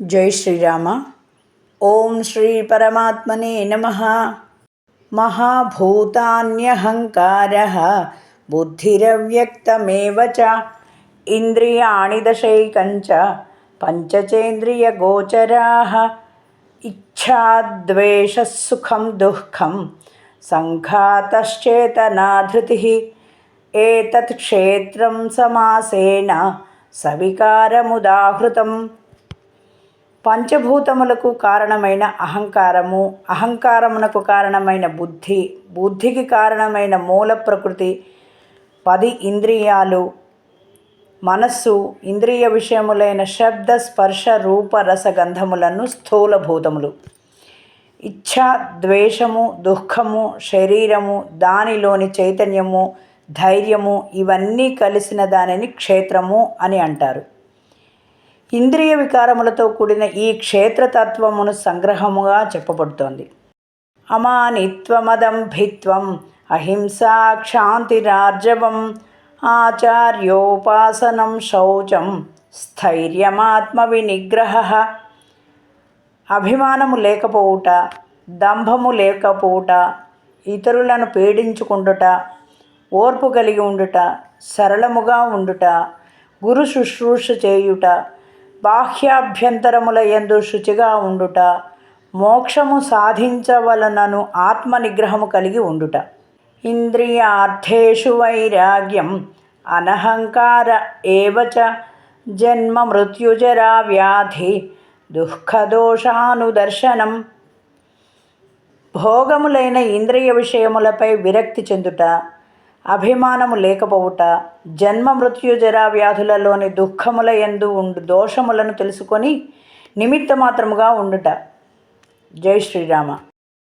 జై శ్రీరామ ఓం శ్రీ పరమాత్మనే నమ మహాభూతాన్యహంకార బుద్ధిరవ్యక్తమేవ చ ఇంద్రియాణి దశైకంచ పంచచేంద్రియగోచరాः ఇచ్ఛాద్వేషసుఖం దుఃఖం సంఘాతశ్చేతనాధృతిः ఏతత్ క్షేత్రం సమాసేన సవికారముదాహృతం పంచభూతములకు కారణమైన అహంకారము అహంకారమునకు కారణమైన బుద్ధి బుద్ధికి కారణమైన మూల ప్రకృతి పది ఇంద్రియాలు మనస్సు ఇంద్రియ విషయములైన శబ్ద స్పర్శ రూప రసగంధములను స్థూలభూతములు. ఇచ్ఛ ద్వేషము దుఃఖము శరీరము దానిలోని చైతన్యము ధైర్యము ఇవన్నీ కలిసిన దానిని క్షేత్రము అని అంటారు. ఇంద్రియ వికారములతో కూడిన ఈ క్షేత్రతత్వమును సంగ్రహముగా చెప్పబడుతోంది. అమానిత్వమదంభిత్వం అహింసా క్షాంతిరార్జవం ఆచార్యోపాసనం శౌచం స్థైర్యమాత్మ వినిగ్రహ అభిమానము లేకపోవుట దంభము లేకపోవుట ఇతరులను పీడించుకుండుట ఓర్పు కలిగి ఉండుట సరళముగా ఉండుట గురు శుశ్రూష చేయుట బాహ్యాభ్యంతరముల ఎందు శుచిగా ఉండుట మోక్షము సాధించవలనను ఆత్మ నిగ్రహము కలిగి ఉండుట. ఇంద్రియార్థేషు వైరాగ్యం అనహంకార ఏవచ జన్మ మృత్యుజరా వ్యాధి దుఃఖదోషానుదర్శనం. భోగములైన ఇంద్రియ విషయములపై విరక్తి చెందుట అభిమానము లేకపోవుట జన్మ మృత్యు జరా వ్యాధులలోని దుఃఖముల ఎందు ఉండు దోషములను తెలుసుకొని నిమిత్త మాత్రముగా ఉండుట. జై శ్రీరామ.